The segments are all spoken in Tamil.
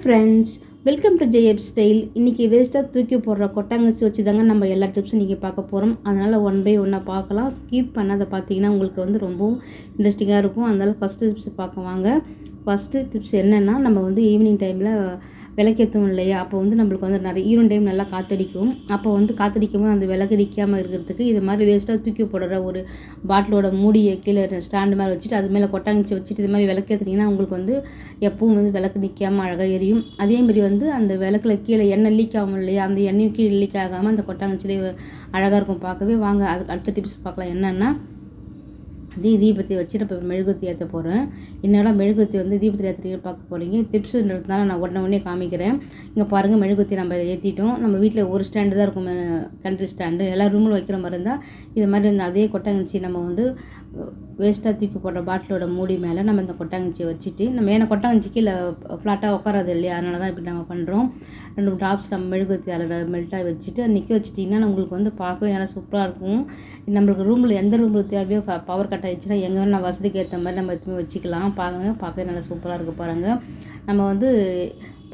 ஃப்ரெண்ட்ஸ் வெல்கம் டு ஜெயப் ஸ்டைல் இன்றைக்கி வேஸ்ட்டாக தூக்கி போடுற கொட்டாங்கச்சி வச்சு தாங்க நம்ம எல்லா டிப்ஸும் இன்றைக்கி பார்க்க போகிறோம் அதனால் ஒன் பை ஒன்னாக பார்க்கலாம். ஸ்கிப் பண்ணாத பார்த்தீங்கன்னா உங்களுக்கு வந்து ரொம்பவும் இன்ட்ரெஸ்டிங்காக இருக்கும். அதனால் ஃபஸ்ட்டு டிப்ஸ் பார்க்க வாங்க. ஃபஸ்ட்டு டிப்ஸ் என்னென்னா நம்ம வந்து ஈவினிங் டைமில் விளக்கேற்றும் இல்லையா? அப்போ வந்து நம்மளுக்கு வந்து நிறைய ஈவினிங் டைம் நல்லா காற்றடிக்கும் அப்போ வந்து காற்றடிக்கும் அந்த விளக்கு நிற்காமல் இருக்கிறதுக்கு இது மாதிரி வேஸ்ட்டாக தூக்கி போடுற ஒரு பாட்டிலோட மூடியை கீழே ஸ்டாண்டு மாதிரி வச்சுட்டு அது மேலே கொட்டாங்கச்சி வச்சுட்டு இது மாதிரி விளக்கேற்றினீங்கன்னா உங்களுக்கு வந்து எப்பவும் வந்து விளக்கு நிற்காமல் அழகாக எரியும். அதேமாரி வந்து அந்த விளக்குல கீழே எண்ணெய் லீக் ஆகும் இல்லையா? அந்த எண்ணெயும் கீழே லீக் ஆகாமல் அந்த கொட்டாங்கச்சிலே அழகாக இருக்கும். பார்க்கவே வாங்க. அதுக்கு அடுத்த டிப்ஸ் பார்க்கலாம். என்னென்னா தீ தீபத்தை வச்சு இப்போ மெழுகுத்தி ஏற்ற போகிறேன் என்னெல்லாம் மெழுகுத்தி வந்து தீபத்தில் ஏற்றுறீங்க பார்க்க போகிறீங்க டிப்ஸுன்றதுனால நான் உடனே உடனே காமிக்கிறேன். இங்கே பாருங்கள் மெழுகுத்தி நம்ம ஏற்றிட்டோம் நம்ம வீட்டில் ஒரு ஸ்டாண்டு தான் இருக்கும் கண்ட்ரி ஸ்டாண்டு எல்லா ரூமில் வைக்கிற மாதிரி இருந்தால் இது மாதிரி இந்த அதே கொட்டாங்கச்சி நம்ம வந்து வேஸ்ட்டாக தூக்கி போடுற பாட்டிலோட மூடி மேலே நம்ம இந்த கொட்டாங்குச்சியை வச்சுட்டு நம்ம ஏன்னா கொட்டாங்குச்சி கீழே ஃப்ளாட்டாக உட்காராது இல்லையா? அதனால தான் இப்படி நாங்கள் பண்ணுறோம் ரெண்டு மூணு ட்ராப்ஸ் நம்ம மெழுகுத்தி அதில் மெல்ட்டாக வச்சுட்டு நிற்க வச்சுட்டிங்கன்னா உங்களுக்கு வந்து பார்க்கவே நல்லா சூப்பராக இருக்கும். நம்மளுக்கு ரூமில் எந்த ரூமில் தேவையோ பவர் கட் ஆகிடுச்சுன்னா எங்கே வேணால் வசதிக்கு ஏற்ற மாதிரி நம்ம எதுவுமே வச்சுக்கலாம். பார்க்க பார்க்கவே நல்லா சூப்பராக இருக்க பாருங்கள் நம்ம வந்து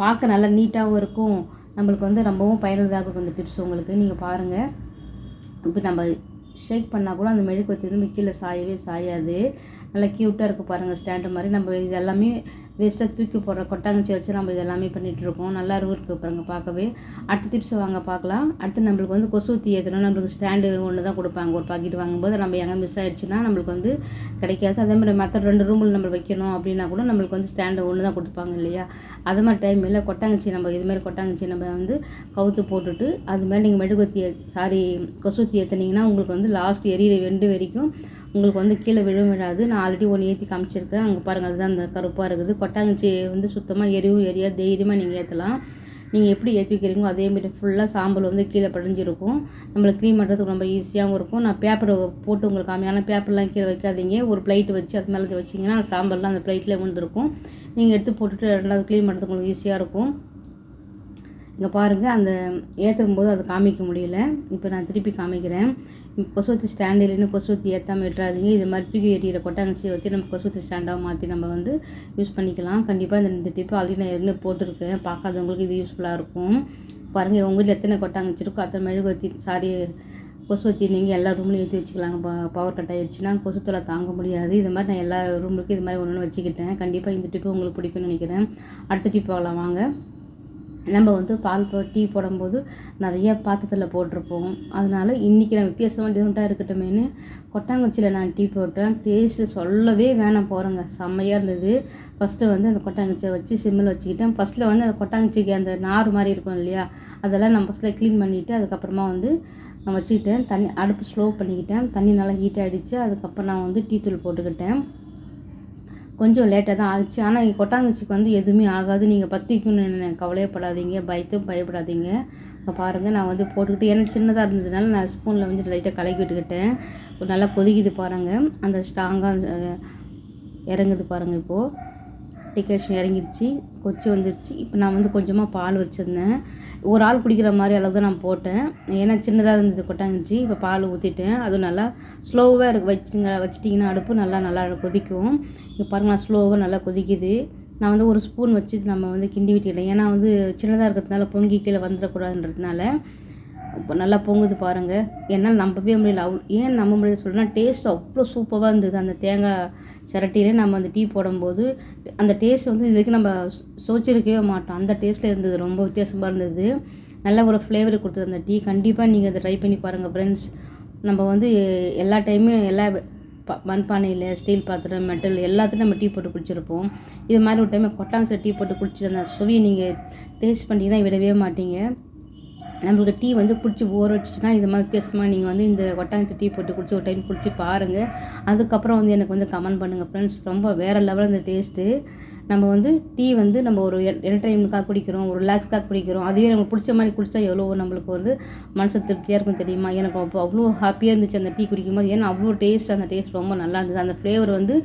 பார்க்க நல்லா நீட்டாகவும் இருக்கும். நம்மளுக்கு வந்து ரொம்பவும் பயனுள்ளதாக இருக்கும் இந்த டிப்ஸ் உங்களுக்கு. நீங்கள் பாருங்கள் இப்போ நம்ம ஷேக் பண்ணால் கூட அந்த மெழுகுவத்தி வந்து கீழே சாயவே சாயாது. நல்லா க்யூட்டாக இருக்குது பாருங்கள் ஸ்டாண்டு மாதிரி. நம்ம இது எல்லாமே வேஸ்ட்டாக தூக்கி போடுற கொட்டாங்கச்சி வச்சு நம்ம இது எல்லாமே பண்ணிகிட்ருக்கோம் நல்லா இருக்குது பாருங்க பார்க்கவே. அடுத்த டிப்ஸ் வாங்க பார்க்கலாம். அடுத்து நம்மளுக்கு வந்து கொசுத்தி ஏற்றணும் நம்மளுக்கு ஸ்டாண்டு ஒன்று தான் கொடுப்பாங்க. ஒரு பாக்கெட் வாங்கும்போது நம்ம எங்கே மிஸ் ஆகிடுச்சுன்னா நம்மளுக்கு வந்து கிடைக்காது. அதே மாதிரி மற்ற ரெண்டு ரூமில் நம்ம வைக்கணும் அப்படின்னா கூட நம்மளுக்கு வந்து ஸ்டாண்டு ஒன்று தான் கொடுப்பாங்க இல்லையா? அது மாதிரி டைமில் கொட்டாங்கச்சி நம்ம இதுமாரி கொட்டாங்கச்சி நம்ம வந்து கவுத்து போட்டுட்டு அது நீங்கள் மெழுகுத்தி சாரி கொசுத்தி ஏற்றுனீங்கன்னா உங்களுக்கு வந்து லாஸ்ட் எரியிற வெண்டு வரைக்கும் உங்களுக்கு வந்து கீழே விழும் விழாது. நான் ஆல்ரெடி ஒன்று ஏற்றி காமிச்சிருக்கேன். அங்கே பாருங்கள் அதுதான் அந்த கருப்பாக இருக்குது. கொட்டாங்கச்சி வந்து சுத்தமாக எரிவும் எரியா தைரியமாக நீங்கள் ஏற்றலாம் நீங்கள் எப்படி ஏற்றி வைக்கிறீங்களோ அதேமாரி ஃபுல்லாக சாம்பல் வந்து கீழே படிஞ்சிருக்கும். நம்மளுக்கு க்ளீன் பண்ணுறதுக்கு ரொம்ப ஈஸியாகவும் இருக்கும். நான் பேப்பரை போட்டு உங்களுக்கு காமியான பேப்பர்லாம் கீழே வைக்காதீங்க. ஒரு பிளைட் வச்சு அது மேலே வச்சிங்கன்னா சாம்பல்லாம் அந்த பிளைட்டில் விழுந்துருக்கும். நீங்கள் எடுத்து போட்டுட்டு ரெண்டாவது க்ளீன் பண்ணுறதுக்கு உங்களுக்கு ஈஸியாக இருக்கும். இங்கே பாருங்கள் அந்த ஏற்றும் போது அதை காமிக்க முடியல. இப்போ நான் திருப்பி காமிக்கிறேன். கொசுவத்தி ஸ்டாண்டு இல்லைன்னு கொசுவத்தி ஏற்றாமல் விட்டுறாதீங்க. இது மாதிரி தூக்கி எறிகிற கொட்டாங்கச்சியை வச்சு நம்ம கொசுவத்தி ஸ்டாண்டாக மாற்றி நம்ம வந்து யூஸ் பண்ணிக்கலாம். கண்டிப்பாக இந்த இந்த டிப்பு ஆல்ரெடி நான் ஏற்கனவே போட்டிருக்கேன். பார்க்காதவங்களுக்கு இது யூஸ்ஃபுல்லாக இருக்கும். பாருங்கள் உங்கள் வீட்டில் எத்தனை கொட்டாங்கச்சி இருக்கோ அத்தனை மெழுகுவத்தி சாரி கொசுவத்தி நீங்கள் எல்லா ரூம்லையும் ஏற்றி வச்சுக்கலாங்க. ப பவர் கட் ஆகிடுச்சுன்னா கொசுத்தொலை தாங்க முடியாது. இது மாதிரி நான் எல்லா ரூமுக்கும் இது மாதிரி ஒன்று ஒன்று வச்சுக்கிட்டேன். கண்டிப்பாக இந்த டிப்பு உங்களுக்கு பிடிக்கும்னு நினைக்கிறேன். அடுத்த டிப் பார்க்கலாம் வாங்க. நம்ம வந்து பால் போ டீ போடும்போது நிறைய பாத்திரத்தில் போட்டிருப்போம். அதனால் இன்றைக்கி நான் வித்தியாசமாக டிஃப்ரெண்ட்டாக இருக்கட்டுமேனு கொட்டாங்குச்சியில் நான் டீ போட்டேன். டேஸ்ட்டு சொல்லவே வேணாம் போகிறேங்க செம்மையாக இருந்தது. ஃபஸ்ட்டு வந்து அந்த கொட்டாங்குச்சியை வச்சு சிம்மில் வச்சுக்கிட்டேன். ஃபஸ்ட்டில் வந்து அந்த கொட்டாங்குச்சிக்கு அந்த நார் மாதிரி இருக்கும் இல்லையா? அதெல்லாம் நான் ஃபஸ்ட்டில் க்ளீன் பண்ணிவிட்டு அதுக்கப்புறமா வந்து நான் வச்சுக்கிட்டேன். தண்ணி அடுப்பு ஸ்லோ பண்ணிக்கிட்டேன். தண்ணி நல்லா ஹீட் ஆகிடுச்சு அதுக்கப்புறம் நான் வந்து டீ தூள் போட்டுக்கிட்டேன். கொஞ்சம் லேட்டாக தான் ஆச்சு. ஆனால் கொட்டாங்குச்சிக்கு வந்து எதுவுமே ஆகாது. நீங்கள் பற்றிக்குன்னு கவலையப்படாதீங்க பயத்தும் பயப்படாதீங்க. பாருங்கள் நான் வந்து போட்டுக்கிட்டு ஏன்னா சின்னதாக இருந்ததுனால நான் ஸ்பூனில் வந்து லைட்டாக கலக்கி விட்டுக்கிட்டேன். நல்லா கொதிக்குது பாருங்கள் அந்த ஸ்ட்ராங்காக இறங்குது பாருங்கள் இப்போது டிகேஷன் இறங்கிடுச்சு கொச்சி வந்துடுச்சு. இப்போ நான் வந்து கொஞ்சமாக பால் வச்சுருந்தேன். ஒரு ஆள் குடிக்கிற மாதிரி அளவு தான் நான் போட்டேன். ஏன்னா சின்னதாக இருந்தது கொட்டாங்குச்சி. இப்போ பால் ஊற்றிட்டேன் அதுவும் நல்லா ஸ்லோவாக இருக்கு. வச்சுங்க வச்சிட்டிங்கன்னா அடுப்பு நல்லா நல்லா கொதிக்கும். இப்போ பாருங்கள் நான் ஸ்லோவாக நல்லா கொதிக்குது. நான் வந்து ஒரு ஸ்பூன் வச்சு நம்ம வந்து கிண்டி விட்டுக்கிட்டேன் ஏன்னா வந்து சின்னதாக இருக்கிறதுனால பொங்கி கீழே வந்துடக்கூடாதுன்றதுனால இப்போ நல்லா பொங்குது பாருங்கள் என்னால் நம்பவே முடியல. அவ் ஏன் நம்ப முடியல சொல்லுன்னா டேஸ்ட் அவ்வளோ சூப்பராக இருந்தது. அந்த தேங்காய் சிரட்டியிலே நம்ம அந்த டீ போடும்போது அந்த டேஸ்ட் வந்து இது வரைக்கும் நம்ம சோச்சிருக்கவே மாட்டோம். அந்த டேஸ்ட்டில் இருந்தது. ரொம்ப வித்தியாசமாக இருந்தது. நல்ல ஒரு ஃப்ளேவர் கொடுத்தது அந்த டீ கண்டிப்பாக நீங்கள் அதை ட்ரை பண்ணி பாருங்கள் ஃப்ரெண்ட்ஸ் நம்ம வந்து எல்லா டைமும் எல்லா ப மண்பானையில் ஸ்டீல் பாத்திரம் மெட்டல் எல்லாத்தையும் நம்ம டீ போட்டு குடிச்சிருப்போம். இது மாதிரி ஒரு டைம் கொட்டாங்க டீ போட்டு குடிச்சிட்டு அந்த சுவையை நீங்கள் டேஸ்ட் பண்ணிங்கன்னா விடவே மாட்டீங்க. நம்மளுக்கு டீ வந்து குடிச்சு போர் வச்சுன்னா இது மாதிரி வித்தியாசமாக நீங்கள் வந்து இந்த கொட்டாஞ்சி டீ போட்டு குடிச்சு ஒரு டைம் குடிச்சு பாருங்கள் அதுக்கப்புறம் வந்து எனக்கு வந்து கமெண்ட் பண்ணுங்கள் ஃப்ரெண்ட்ஸ் ரொம்ப வேறு லெவலில் இந்த டேஸ்ட்டு நம்ம வந்து டீ வந்து நம்ம ஒரு என்டர்டைன்மெண்ட்காக குடிக்கிறோம் ஒரு ரிலாக்ஸ்க்காக குடிக்கிறோம். அதுவே நமக்கு பிடிச்ச மாதிரி குடித்தா எவ்வளோ நம்மளுக்கு வந்து மனசு திருப்தியாக இருக்கும் தெரியுமா? எனக்கு அப்போ அவ்வளோ ஹாப்பியாக இருந்துச்சு அந்த டீ குடிக்கும்போது. ஏன்னா அவ்வளோ டேஸ்ட் அந்த டேஸ்ட் ரொம்ப நல்லா இருந்தது. அந்த ஃப்ளேவர் வந்து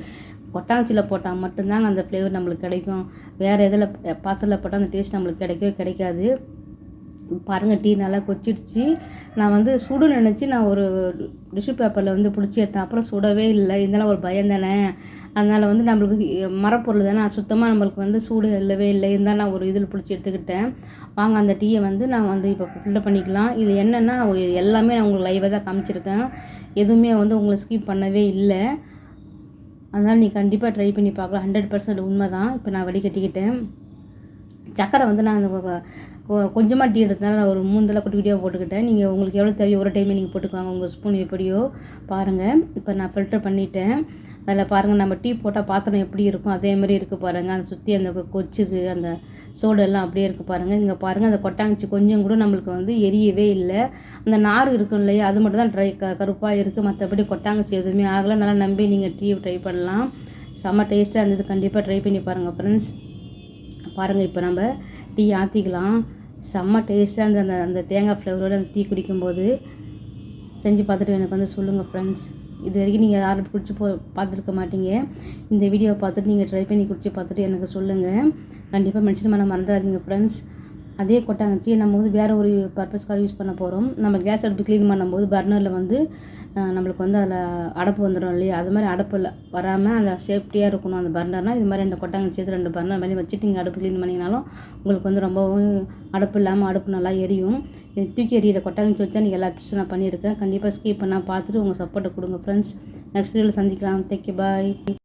கொட்டாங்குச்சியில் போட்டால் மட்டும்தாங்க அந்த ஃப்ளேவர் நம்மளுக்கு கிடைக்கும். வேறு எதில் பாத்திரத்தில் போட்டால் அந்த டேஸ்ட் நம்மளுக்கு கிடைக்கவே கிடைக்காது. பாருங்கள் டீ நல்லா கொச்சிடுச்சு நான் வந்து சுடு நினச்சி நான் ஒரு டிஷ்யூ பேப்பரில் வந்து பிடிச்சி எடுத்தேன். அப்புறம் சுடவே இல்லை. இதெல்லாம் ஒரு பயம் தானே? அதனால் வந்து நம்மளுக்கு மரப்பொருள் தானே? சுத்தமாக நம்மளுக்கு வந்து சூடு இல்லவே இல்லை. இருந்தால் நான் ஒரு இதில் பிடிச்சி எடுத்துக்கிட்டேன். வாங்க அந்த டீயை வந்து நான் வந்து இப்போ ஃபில்டர் பண்ணிக்கலாம். இது என்னென்னா எல்லாமே நான் உங்களுக்கு லைவாக தான் காமிச்சிருக்கேன். எதுவுமே வந்து உங்களை ஸ்கிப் பண்ணவே இல்லை. அதனால் நீ கண்டிப்பாக ட்ரை பண்ணி பார்க்கலாம். ஹண்ட்ரட் பர்சன்ட் உண்மை தான் இப்போ நான் வடிகட்டிக்கிட்டேன் சக்கரை வந்து நான் அந்த கொ- கொஞ்சமாக டீ எடுத்தனால நான் ஒரு மூணு தலை குட்டி குட்டியாக போட்டுக்கிட்டேன். நீங்கள் உங்களுக்கு எவ்வளோ தேவையோ ஒரு டைமே நீங்கள் போட்டுக்கோங்க. உங்கள் ஸ்பூன் எப்படியோ பாருங்கள் இப்போ நான் ஃபில்டர் பண்ணிட்டேன். அதில் பாருங்கள் நம்ம டீ போட்டால் பாத்திரம் எப்படி இருக்கும்? அதே மாதிரி இருக்குது பாருங்கள் அந்த சுற்றி அந்த கொச்சுது அந்த சோடு எல்லாம் அப்படியே இருக்குது பாருங்கள் இங்கே பாருங்கள் அந்த கொட்டாங்குச்சி கொஞ்சம் கூட நம்மளுக்கு வந்து எரியவே இல்லை. அந்த நார் இருக்கும் இல்லையா அது மட்டும் தான் ட்ரை க கருப்பாக இருக்குது மற்றபடி கொட்டாங்குச்சி எதுவுமே ஆகலை. நல்லா நம்பி நீங்கள் டீ ட்ரை பண்ணலாம். செம்ம டேஸ்ட்டாக இருந்தது. கண்டிப்பாக ட்ரை பண்ணி பாருங்கள் ஃப்ரெண்ட்ஸ் பாருங்கள் இப்போ நம்ம டீ ஆற்றிக்கலாம் செம்ம டேஸ்ட்டாக இருந்த அந்த அந்த தேங்காய் ஃப்ளேவரோடு அந்த டீ குடிக்கும்போது. செஞ்சு பார்த்துட்டு எனக்கு வந்து சொல்லுங்கள் ஃப்ரெண்ட்ஸ் இது வரைக்கும் நீங்கள் யாரும் குடிச்சு போ பார்த்துருக்க மாட்டீங்க. இந்த வீடியோவை பார்த்துட்டு நீங்கள் ட்ரை பண்ணி குடிச்சு பார்த்துட்டு எனக்கு சொல்லுங்கள் கண்டிப்பாக மென்ஷன் பண்ண மறந்துடாதீங்க ஃப்ரெண்ட்ஸ் அதே கொட்டாங்கச்சி நம்ம வந்து வேறு ஒரு பர்பஸ்க்காக யூஸ் பண்ண போகிறோம் நம்ம கேஸ் அடுப்பு க்ளீன் பண்ணும்போது பர்னரில் வந்து நம்மளுக்கு வந்து அதில் அடப்பு வந்துடும் இல்லையா? அது மாதிரி அடப்பு இல்லை. வராமல் அந்த சேஃப்டியாக இருக்கணும் அந்த பர்னர்னால் இது மாதிரி ரெண்டு கொட்டாங்கச்சி ரெண்டு பர்னர் மாதிரி வச்சுட்டு நீங்கள் அடுப்பு க்ளீன் பண்ணிங்கனாலும் உங்களுக்கு வந்து ரொம்பவும் அடுப்பு இல்லாமல் அடுப்பு நல்லா எரியும். இது தூக்கி எறிகிற கொட்டாங்கச்சி வச்சா நீங்கள் எல்லா டிப்ஸும் நான் பண்ணியிருக்கேன். கண்டிப்பாக ஸ்கிப் பண்ணால் பார்த்துட்டு உங்கள் சப்போர்ட்டை கொடுங்க ஃப்ரெண்ட்ஸ் நெக்ஸ்ட் வீடியோவில் சந்திக்கலாம். Thank you bye